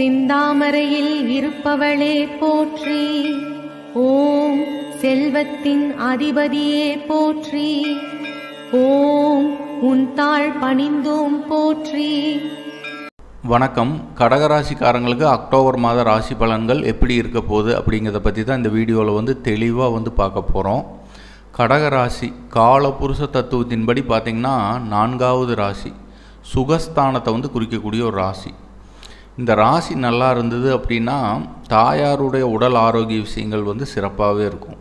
சிந்தாமரையில் இருப்பவளே போற்றி. ஓம் செல்வத்தின் அதிபதியே போற்றி. ஓம் உன் தாழ் பணிந்தோம் போற்றி. வணக்கம். கடகராசிக்காரங்களுக்கு அக்டோபர் மாத ராசி பலன்கள் எப்படி இருக்க போகுது அப்படிங்கிறத பற்றி தான் இந்த வீடியோவில் வந்து தெளிவாக வந்து பார்க்க போகிறோம் கடகராசி காலபுருஷ தத்துவத்தின்படி பார்த்திங்கன்னா நான்காவது ராசி சுகஸ்தானத்தை வந்து குறிக்கக்கூடிய ஒரு ராசி. இந்த ராசி நல்லா இருந்தது அப்படின்னா தாயாருடைய உடல் ஆரோக்கிய விஷயங்கள் வந்து சிறப்பாகவே இருக்கும்.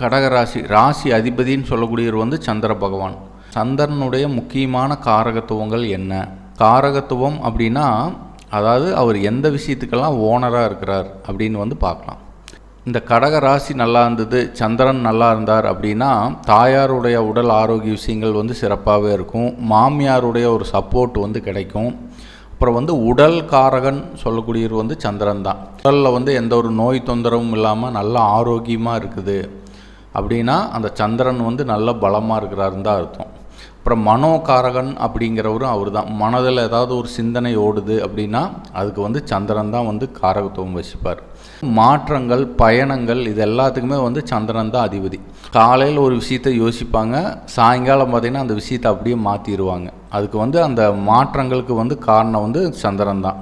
கடகராசி ராசி அதிபதின்னு சொல்லக்கூடியவர் வந்து சந்திர பகவான். சந்திரனுடைய முக்கியமான காரகத்துவங்கள் என்ன? காரகத்துவம் அப்படின்னா அதாவது அவர் எந்த விஷயத்துக்கெல்லாம் ஓனராக இருக்கிறார் அப்படின்னு வந்து பார்க்கலாம். இந்த கடக ராசி நல்லா இருந்தது சந்திரன் நல்லா இருந்தார் அப்படின்னா தாயாருடைய உடல் ஆரோக்கிய விஷயங்கள் வந்து சிறப்பாகவே இருக்கும். மாமியாருடைய ஒரு சப்போர்ட் வந்து கிடைக்கும். அப்புறம் வந்து உடல் காரகன் சொல்லக்கூடியவர் வந்து சந்திரன் தான். உடலில் வந்து எந்த ஒரு நோய் தொந்தரவும் இல்லாமல் நல்ல ஆரோக்கியமாக இருக்குது. அப்படின்னா அந்த சந்திரன் வந்து நல்ல பலமாக இருக்கிறாருன்னு தான் அர்த்தம். அப்புறம் மனோகாரகன் அப்படிங்கிறவரும் அவர் தான் மனதில் ஏதாவது ஒரு சிந்தனை ஓடுது அப்படின்னா அதுக்கு வந்து சந்திரன் தான் வந்து காரகத்துவம் வசிப்பார். மாற்றங்கள் பயணங்கள் இது எல்லாத்துக்குமே வந்து சந்திரன் தான் அதிபதி. காலையில் ஒரு விஷயத்தை யோசிப்பாங்க சாயங்காலம் பார்த்திங்கன்னா அந்த விஷயத்தை அப்படியே மாற்றிடுவாங்க அதுக்கு வந்து அந்த மாற்றங்களுக்கு வந்து காரணம் வந்து சந்திரன் தான்.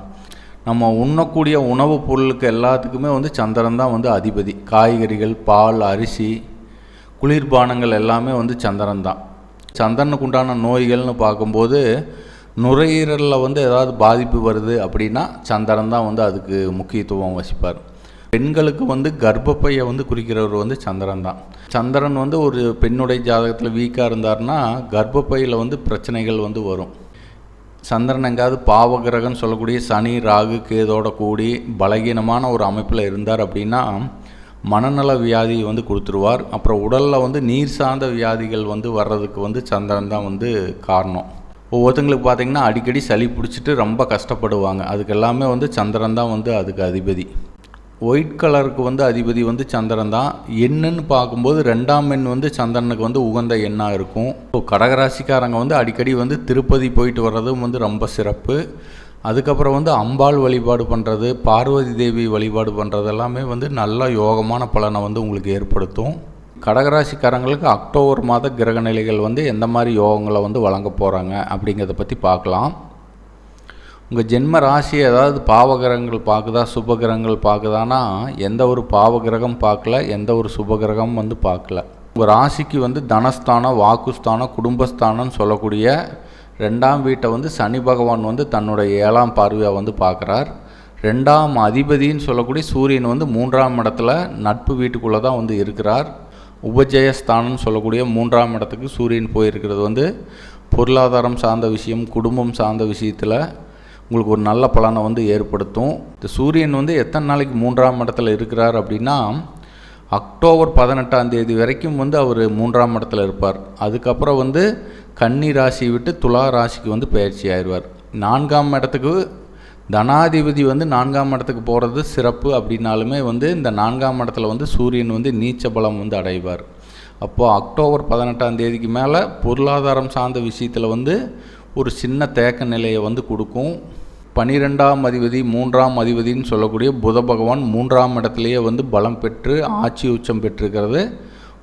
நம்ம உண்ணக்கூடிய உணவுப் பொருளுக்கு எல்லாத்துக்குமே வந்து சந்திரன் தான் வந்து அதிபதி. காய்கறிகள் பால் அரிசி குளிர்பானங்கள் எல்லாமே வந்து சந்திரன் தான். சந்திரனுக்கு உண்டான நோய்கள்னு பார்க்கும்போது நுரையீரலில் வந்து ஏதாவது பாதிப்பு வருது அப்படின்னா சந்திரன் தான் வந்து அதுக்கு முக்கியத்துவம் வசிப்பார் பெண்களுக்கு வந்து கர்ப்பப்பையை வந்து குறிக்கிறவர் வந்து சந்திரன் தான். சந்திரன் வந்து ஒரு பெண்ணுடைய ஜாதகத்தில் வீக்காக இருந்தார்னா கர்ப்பப்பையில் வந்து பிரச்சனைகள் வந்து வரும். சந்திரன் எங்காவது பாவகிரகன்னு சொல்லக்கூடிய சனி ராகு கேதோட கூடி பலகீனமான ஒரு அமைப்பில் இருந்தார் அப்படின்னா மனநல வியாதி வந்து கொடுத்துருவார். அப்புறம் உடலில் வந்து நீர் சார்ந்த வியாதிகள் வந்து வர்றதுக்கு வந்து சந்திரன் தான் வந்து காரணம். ஒவ்வொருத்தங்களுக்கு பார்த்திங்கன்னா அடிக்கடி சளி பிடிச்சிட்டு ரொம்ப கஷ்டப்படுவாங்க. அதுக்கு எல்லாமே வந்து சந்திரன் தான் வந்து அதுக்கு அதிபதி. ஒயிட் கலருக்கு வந்து அதிபதி வந்து சந்திரன் தான். என்னன்னு பார்க்கும்போது ரெண்டாம் எண் வந்து சந்திரனுக்கு வந்து உகந்த எண்ணாக இருக்கும். ஸோ கடகராசிக்காரங்க வந்து அடிக்கடி வந்து திருப்பதி போயிட்டு வர்றதும் வந்து ரொம்ப சிறப்பு. அதுக்கப்புறம் வந்து அம்பாள் வழிபாடு பண்ணுறது பார்வதி தேவி வழிபாடு பண்ணுறது எல்லாமே வந்து நல்ல யோகமான பலனை வந்து உங்களுக்கு ஏற்படுத்தும். கடகராசிக்காரங்களுக்கு அக்டோபர் மாத கிரக நிலைகள் வந்து எந்த மாதிரி யோகங்களை வந்து வழங்க போகிறாங்க அப்படிங்கிறத பற்றி பார்க்கலாம். உங்கள் ஜென்ம ராசியை ஏதாவது பாவகிரகங்கள் பார்க்குதா சுபகிரகங்கள் பார்க்குதானா? எந்த ஒரு பாவகிரகம் பார்க்கல எந்த ஒரு சுபகிரகம் வந்து பார்க்கல. உங்கள் ராசிக்கு வந்து தனஸ்தானம் வாக்குஸ்தானம் குடும்பஸ்தானம்னு சொல்லக்கூடிய ரெண்டாம் வீட்டை வந்து சனி பகவான் வந்து தன்னுடைய ஏழாம் பார்வையாக வந்து பார்க்குறார். ரெண்டாம் அதிபதின்னு சொல்லக்கூடிய சூரியன் வந்து மூன்றாம் இடத்துல நட்பு வீட்டுக்குள்ளே தான் வந்து இருக்கிறார். உபஜயஸ்தானம்னு சொல்லக்கூடிய மூன்றாம் இடத்துக்கு சூரியன் போயிருக்கிறது வந்து பொருளாதாரம் சார்ந்த விஷயம் குடும்பம் சார்ந்த விஷயத்தில் உங்களுக்கு ஒரு நல்ல பலனை வந்து ஏற்படுத்தும். இந்த சூரியன் வந்து எத்தனை நாளைக்கு மூன்றாம் இடத்துல இருக்கிறார் அப்படின்னா அக்டோபர் பதினெட்டாம் தேதி வரைக்கும் வந்து அவர் மூன்றாம் இடத்துல இருப்பார். அதுக்கப்புறம் வந்து கன்னி ராசி விட்டு துலா ராசிக்கு வந்து பயிற்சி ஆயிடுவார். நான்காம் இடத்துக்கு தனாதிபதி வந்து நான்காம் இடத்துக்கு போகிறது சிறப்பு அப்படின்னாலுமே வந்து இந்த நான்காம் இடத்துல வந்து சூரியன் வந்து நீச்ச பலம் வந்து அடைவார். அப்போது அக்டோபர் பதினெட்டாம் தேதிக்கு மேலே பொருளாதாரம் சார்ந்த விஷயத்தில் வந்து ஒரு சின்ன தேக்க நிலையை வந்து கொடுக்கும். பனிரெண்டாம் அதிபதி மூன்றாம் அதிபதின்னு சொல்லக்கூடிய புத பகவான் மூன்றாம் இடத்துலையே வந்து பலம் பெற்று ஆட்சி உச்சம் பெற்றிருக்கிறது.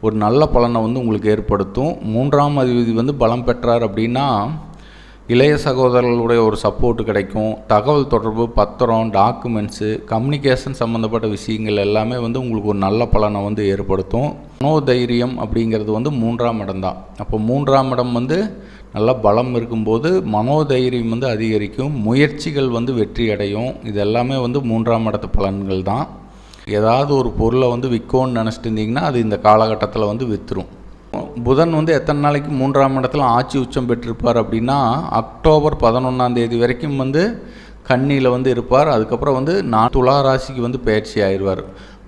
ஒரு நல்ல பலனை வந்து உங்களுக்கு ஏற்படுத்தும். மூன்றாம் அதிபதி வந்து பலம் பெற்றார் அப்படின்னா இளைய சகோதரர்களுடைய ஒரு சப்போர்ட் கிடைக்கும். தகவல் தொடர்பு பத்திரம் டாக்குமெண்ட்ஸு கம்யூனிகேஷன் சம்மந்தப்பட்ட விஷயங்கள் எல்லாமே வந்து உங்களுக்கு ஒரு நல்ல பலனை வந்து ஏற்படுத்தும். மனோதைரியம் அப்படிங்கிறது வந்து மூன்றாம் இடம் தான். அப்போ மூன்றாம் இடம் வந்து நல்லா பலம் இருக்கும்போது மனோதைரியம் வந்து அதிகரிக்கும் முயற்சிகள் வந்து வெற்றி அடையும். இது எல்லாமே வந்து மூன்றாம் இடத்து பலன்கள் தான். ஏதாவது ஒரு பொருளை வந்து விற்கோன்னு நினச்சிட்டு இருந்தீங்கன்னா அது இந்த காலகட்டத்தில் வந்து விற்றுரும் புதன் வந்து எத்தனை நாளைக்கு மூன்றாம் இடத்துல ஆட்சி உச்சம் பெற்றிருப்பார் அப்படின்னா அக்டோபர் பதினொன்றாம் தேதி வரைக்கும் வந்து கன்னியில் வந்து இருப்பார். அதுக்கப்புறம் வந்து நான் துலா ராசிக்கு வந்து பயிற்சி ஆயிடுவார்.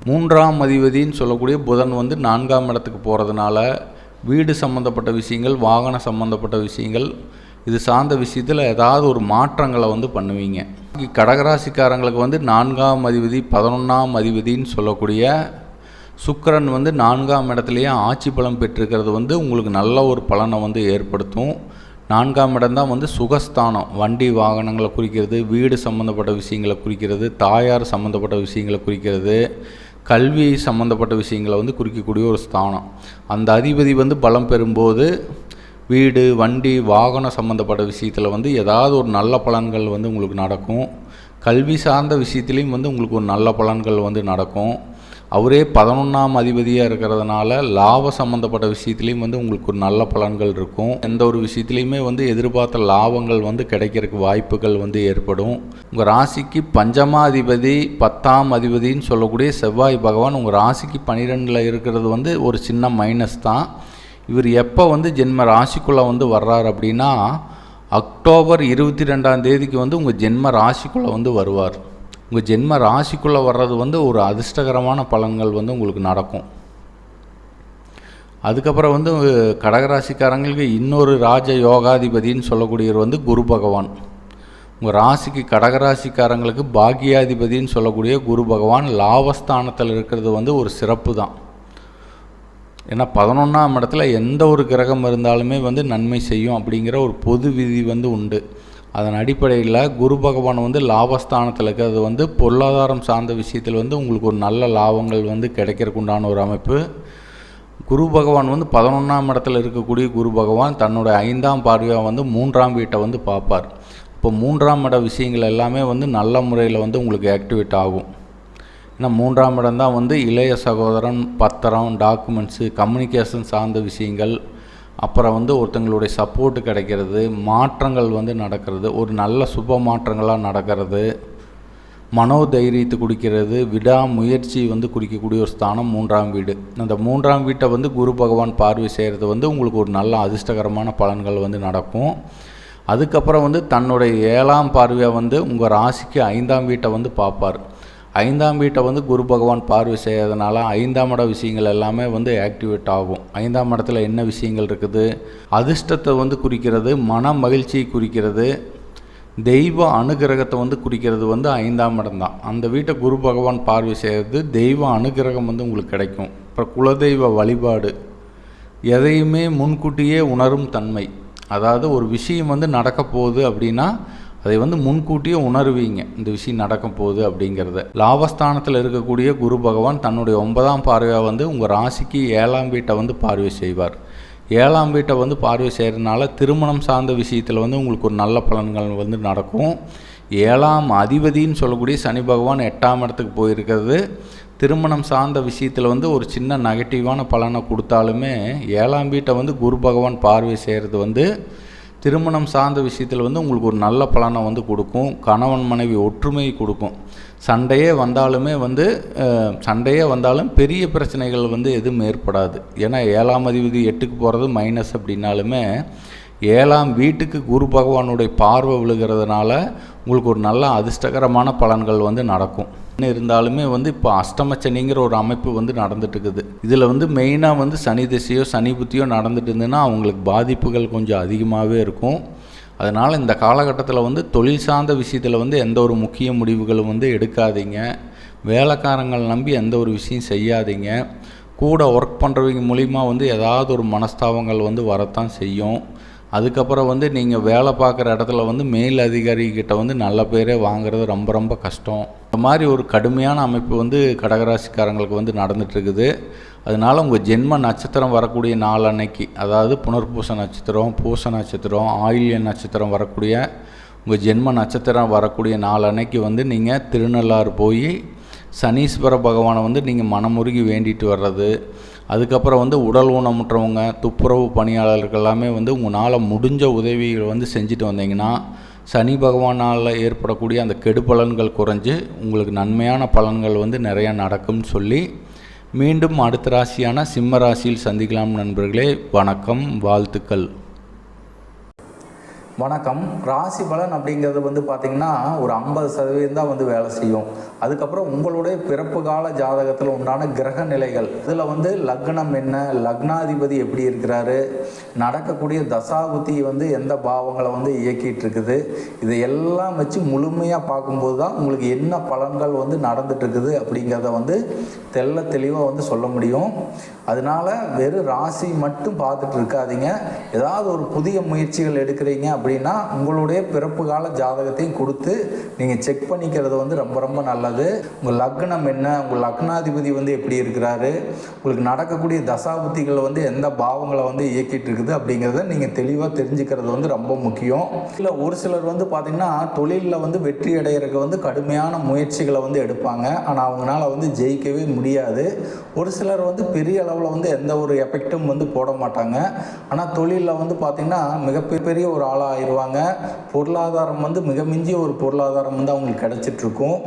மூன்றாம் அதிபதின்னு சொல்லக்கூடிய புதன் வந்து நான்காம் இடத்துக்கு போகிறதுனால வீடு சம்மந்தப்பட்ட விஷயங்கள் வாகன சம்மந்தப்பட்ட விஷயங்கள் இது சார்ந்த விஷயத்தில் ஏதாவது ஒரு மாற்றங்களை வந்து பண்ணுவீங்க. கடகராசிக்காரங்களுக்கு வந்து நான்காம் அதிபதி பதினொன்றாம் அதிபதின்னு சொல்லக்கூடிய சுக்கரன் வந்து நான்காம் இடத்துலையே ஆட்சி பலம் பெற்றிருக்கிறது வந்து உங்களுக்கு நல்ல ஒரு பலனை வந்து ஏற்படுத்தும். நான்காம் இடம்தான் வந்து சுகஸ்தானம் வண்டி வாகனங்களை குறிக்கிறது வீடு சம்மந்தப்பட்ட விஷயங்களை குறிக்கிறது தாயார் சம்மந்தப்பட்ட விஷயங்களை குறிக்கிறது கல்வி சம்மந்தப்பட்ட விஷயங்களை வந்து குறிக்கக்கூடிய ஒரு ஸ்தானம். அந்த அதிபதி வந்து பலம் பெறும்போது வீடு வண்டி வாகனம் சம்மந்தப்பட்ட விஷயத்தில் வந்து ஏதாவது ஒரு நல்ல பலன்கள் வந்து உங்களுக்கு நடக்கும். கல்வி சார்ந்த விஷயத்துலேயும் வந்து உங்களுக்கு ஒரு நல்ல பலன்கள் வந்து நடக்கும். அவரே பதினொன்றாம் அதிபதியாக இருக்கிறதுனால லாப சம்மந்தப்பட்ட விஷயத்துலேயும் வந்து உங்களுக்கு ஒரு நல்ல பலன்கள் இருக்கும். எந்த ஒரு விஷயத்துலையுமே வந்து எதிர்பார்த்த லாபங்கள் வந்து கிடைக்கிறதுக்கு வாய்ப்புகள் வந்து ஏற்படும். உங்கள் ராசிக்கு பஞ்சமாதிபதி பத்தாம் அதிபதின்னு சொல்லக்கூடிய செவ்வாய் பகவான் உங்கள் ராசிக்கு பன்னிரெண்டில் இருக்கிறது வந்து ஒரு சின்ன மைனஸ் தான். இவர் எப்போ வந்து ஜென்ம ராசிக்குள்ளே வந்து வர்றார் அப்படின்னா அக்டோபர் இருபத்தி ரெண்டாம் தேதிக்கு வந்து உங்கள் ஜென்ம ராசிக்குள்ளே வந்து வருவார். உங்கள் ஜென்ம ராசிக்குள்ளே வர்றது வந்து ஒரு அதிர்ஷ்டகரமான பலன்கள் வந்து உங்களுக்கு நடக்கும். அதுக்கப்புறம் வந்து கடகராசிக்காரங்களுக்கு இன்னொரு ராஜ யோகாதிபதின்னு சொல்லக்கூடியவர் வந்து குரு பகவான். உங்கள் ராசிக்கு கடகராசிக்காரங்களுக்கு பாக்கியாதிபதின்னு சொல்லக்கூடிய குரு பகவான் லாபஸ்தானத்தில் இருக்கிறது வந்து ஒரு சிறப்பு தான். ஏன்னா பதினொன்றாம் இடத்துல எந்த ஒரு கிரகம் இருந்தாலுமே வந்து நன்மை செய்யும் அப்படிங்கிற ஒரு பொது விதி வந்து உண்டு. அதன் அடிப்படையில் குரு பகவான் வந்து லாபஸ்தானத்தில் இருக்கிறது வந்து பொருளாதாரம் சார்ந்த விஷயத்தில் வந்து உங்களுக்கு ஒரு நல்ல லாபங்கள் வந்து கிடைக்கிறதுக்கு உண்டான ஒரு அமைப்பு. குரு பகவான் வந்து பதினொன்றாம் இடத்துல இருக்கக்கூடிய குரு பகவான் தன்னோட ஐந்தாம் பார்வையாக வந்து மூன்றாம் வீட்டை வந்து பார்ப்பார். இப்போ மூன்றாம் இட விஷயங்கள் எல்லாமே வந்து நல்ல முறையில் வந்து உங்களுக்கு ஆக்டிவேட் ஆகும். ஏன்னா மூன்றாம் இடம் தான் வந்து இளைய சகோதரன் பத்திரம் டாக்குமெண்ட்ஸு கம்யூனிகேஷன் சார்ந்த விஷயங்கள் அப்புறம் வந்து ஒருத்தங்களுடைய சப்போர்ட்டு கிடைக்கிறது மாற்றங்கள் வந்து நடக்கிறது ஒரு நல்ல சுப மாற்றங்களாக நடக்கிறது மனோதைரியத்தை குடிக்கிறது விடாமுயற்சி வந்து குறிக்கக்கூடிய ஒரு ஸ்தானம் மூன்றாம் வீடு. அந்த மூன்றாம் வீட்டை வந்து குரு பகவான் பார்வை செய்கிறது வந்து உங்களுக்கு ஒரு நல்ல அதிர்ஷ்டகரமான பலன்கள் வந்து நடக்கும். அதுக்கப்புறம் வந்து தன்னுடைய ஏழாம் பார்வையாக வந்து உங்கள் ராசிக்கு ஐந்தாம் வீட்டை வந்து பார்ப்பார். ஐந்தாம் வீட்டை வந்து குரு பகவான் பார்வை செய்யறதுனால ஐந்தாம் இட விஷயங்கள் எல்லாமே வந்து ஆக்டிவேட் ஆகும். ஐந்தாம் இடத்துல என்ன விஷயங்கள் இருக்குது? அதிர்ஷ்டத்தை வந்து குறிக்கிறது மன மகிழ்ச்சியை குறிக்கிறது தெய்வ அனுகிரகத்தை வந்து குறிக்கிறது வந்து ஐந்தாம் இடம் தான். அந்த வீட்டை குரு பகவான் பார்வை செய்கிறது தெய்வ அனுகிரகம் வந்து உங்களுக்கு கிடைக்கும். அப்புறம் குலதெய்வ வழிபாடு எதையுமே முன்கூட்டியே உணரும் தன்மை. அதாவது ஒரு விஷயம் வந்து நடக்க போகுது அப்படின்னா அதை வந்து முன்கூட்டியே உணர்வீங்க. இந்த விஷயம் நடக்க போகுது அப்படிங்கிறத. லாபஸ்தானத்தில் இருக்கக்கூடிய குரு பகவான் தன்னுடைய ஒன்பதாம் பார்வையாக வந்து உங்கள் ராசிக்கு ஏழாம் வீட்டை வந்து பார்வை செய்வார். ஏழாம் வீட்டை வந்து பார்வை செய்கிறதுனால திருமணம் சார்ந்த விஷயத்தில் வந்து உங்களுக்கு ஒரு நல்ல பலன்கள் வந்து நடக்கும். ஏழாம் அதிபதின்னு சொல்லக்கூடிய சனி பகவான் எட்டாம் இடத்துக்கு போயிருக்கிறது. திருமணம் சார்ந்த விஷயத்தில் வந்து ஒரு சின்ன நெகட்டிவான பலனை கொடுத்தாலுமே ஏழாம் வீட்டை வந்து குரு பகவான் பார்வை செய்கிறது வந்து திருமணம் சார்ந்த விஷயத்தில் வந்து உங்களுக்கு ஒரு நல்ல பலனை வந்து கொடுக்கும் கணவன் மனைவி ஒற்றுமை கொடுக்கும். சண்டையே வந்தாலுமே வந்து சண்டையே வந்தாலும் பெரிய பிரச்சனைகள் வந்து எதுவும் ஏற்படாது. ஏன்னா ஏழாம் அதிபதி எட்டுக்கு போகிறது மைனஸ் அப்படின்னாலுமே ஏழாம் வீட்டுக்கு குரு பகவானுடைய பார்வை விழுகிறதுனால உங்களுக்கு ஒரு நல்ல அதிர்ஷ்டகரமான பலன்கள் வந்து நடக்கும். இருந்தாலுமே வந்து இப்போ அஷ்டமச்சனிங்கிற ஒரு அமைப்பு வந்து நடந்துட்டு இருக்குது இதில் வந்து மெயினாக வந்து சனி திசையோ சனி புத்தியோ நடந்துட்டு இருந்ததுன்னா அவங்களுக்கு பாதிப்புகள் கொஞ்சம் அதிகமாகவே இருக்கும். அதனால் இந்த காலகட்டத்தில் வந்து தொழில் சார்ந்த விஷயத்தில் வந்து எந்த ஒரு முக்கிய முடிவுகளும் வந்து எடுக்காதீங்க. வேலைக்காரங்கள் நம்பி எந்த ஒரு விஷயம் செய்யாதீங்க. கூட ஒர்க் பண்ணுறவங்க மூலிமா வந்து ஏதாவது ஒரு மனஸ்தாபங்கள் வந்து வரத்தான் செய்யும். அதுக்கப்புறம் வந்து நீங்கள் வேலை பார்க்குற இடத்துல வந்து மேல் அதிகாரிகிட்ட வந்து நல்ல பேரே வாங்குறது ரொம்ப ரொம்ப கஷ்டம். இந்த மாதிரி ஒரு கடுமையான அமைப்பு வந்து கடகராசிக்காரங்களுக்கு வந்து நடந்துகிட்ருக்குது அதனால் உங்கள் ஜென்ம நட்சத்திரம் வரக்கூடிய நாள் அன்னைக்கு அதாவது புனர்பூச நட்சத்திரம் பூச நட்சத்திரம் ஆயில்ய நட்சத்திரம் வரக்கூடிய உங்கள் ஜென்ம நட்சத்திரம் வரக்கூடிய நாள் அன்னைக்கு வந்து நீங்கள் திருநள்ளாறு போய் சனீஸ்வர பகவானை வந்து நீங்கள் மனமுருகி வேண்டிட்டு வர்றது. அதுக்கப்புறம் வந்து உடல் ஊனமுற்றவங்க துப்புரவு பணியாளர்கள் எல்லாமே வந்து உங்களால் முடிஞ்ச உதவிகள் வந்து செஞ்சுட்டு வந்தீங்கன்னா சனி பகவானால் ஏற்படக்கூடிய அந்த கெடுபலன்கள் குறைஞ்சு உங்களுக்கு நன்மையான பலன்கள் வந்து நிறையா நடக்கும்னு சொல்லி மீண்டும் அடுத்த ராசியான சிம்ம ராசியில் சந்திக்கலாம் நண்பர்களே. வணக்கம் வாழ்த்துக்கள். வணக்கம். ராசி பலன் அப்படிங்கிறது வந்து பார்த்திங்கன்னா ஒரு ஐம்பது சதவீதம் தான் வந்து வேலை செய்யும். அதுக்கப்புறம் உங்களுடைய பிறப்பு கால ஜாதகத்தில் உண்டான கிரக நிலைகள். இதில் வந்து லக்னம் என்ன? லக்னாதிபதி எப்படி இருக்கிறாரு? நடக்கக்கூடிய தசாபுத்தி வந்து எந்த பாவங்களை வந்து இயக்கிட்டு இருக்குது இதை எல்லாம் வச்சு முழுமையாக பார்க்கும்போது தான் உங்களுக்கு என்ன பலன்கள் வந்து நடந்துட்டுருக்குது அப்படிங்கிறத வந்து தெள்ள தெளிவாக வந்து சொல்ல முடியும். அதனால வெறும் ராசி மட்டும் பார்த்துட்டு இருக்காதீங்க. ஏதாவது ஒரு புதிய முயற்சிகள் எடுக்கிறீங்க அப்படின்னா உங்களுடைய பிறப்பு கால ஜாதகத்தையும் கொடுத்து நீங்கள் செக் பண்ணிக்கிறது வந்து ரொம்ப ரொம்ப நல்லது. உங்கள் லக்னம் என்ன? உங்கள் லக்னாதிபதி வந்து எப்படி இருக்கிறாரு? உங்களுக்கு நடக்கக்கூடிய தசாபுத்திகள் வந்து எந்த பாவங்களை வந்து இயக்கிட்டு இருக்குது அப்படிங்கிறத நீங்கள் தெளிவாக தெரிஞ்சுக்கிறது வந்து ரொம்ப முக்கியம். இல்லை ஒரு சிலர் வந்து பார்த்திங்கன்னா தொழிலில் வந்து வெற்றி அடைகிறதுக்கு வந்து கடுமையான முயற்சிகளை வந்து எடுப்பாங்க. ஆனால் அவங்களால வந்து ஜெயிக்கவே முடியாது. ஒரு சிலர் வந்து பெரிய அளவில் வந்து எந்த ஒரு எஃபெக்டும் வந்து போட மாட்டாங்க. ஆனால் தொழிலில் வந்து பார்த்திங்கன்னா மிகப்பெரிய ஒரு ஆளாக ஆயிடுவாங்க. பொருளாதாரம் வந்து மிக மிஞ்சிய ஒரு பொருளாதாரம் வந்து அவங்களுக்கு கிடைச்சிட்ருக்கும்.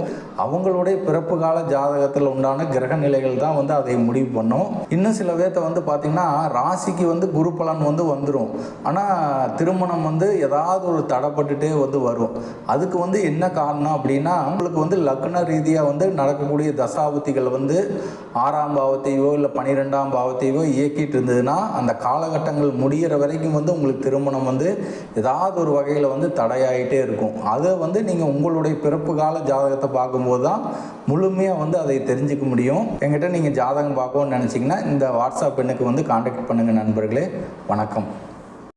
அவங்களுடைய பிறப்பு கால ஜாதகத்தில் உண்டான கிரக நிலைகள் தான் வந்து அதை முடிவு பண்ணும். இன்னும் சில பேர்த்த வந்து பார்த்திங்கன்னா ராசிக்கு வந்து குரு பலன் வந்து வந்துடும் ஆனால் திருமணம் வந்து ஏதாவது ஒரு தடைப்பட்டுட்டே வந்து வரும். அதுக்கு வந்து என்ன காரணம் அப்படின்னா அவங்களுக்கு வந்து லக்ன ரீதியாக வந்து நடக்கக்கூடிய தசாபுத்திகள் வந்து ஆறாம் பாவத்தையோ இல்லை பன்னிரெண்டாம் பாவத்தையோ இயக்கிட்டு இருந்ததுன்னா அந்த காலகட்டங்கள் முடிகிற வரைக்கும் வந்து உங்களுக்கு திருமணம் வந்து ஏதாவது ஒரு வகையில் வந்து தடையாயிட்டே இருக்கும். அதை வந்து நீங்கள் உங்களுடைய பிறப்பு கால ஜாதகத்தை பார்க்கும்போது தான் முழுமையாக வந்து அதை தெரிஞ்சுக்க முடியும். என்கிட்ட நீங்கள் ஜாதகம் பார்க்கணும்னு நினச்சிங்கன்னா இந்த வாட்ஸ்அப் எண்ணுக்கு வந்து காண்டாக்ட் பண்ணுங்கள் நண்பர்களே. வணக்கம்.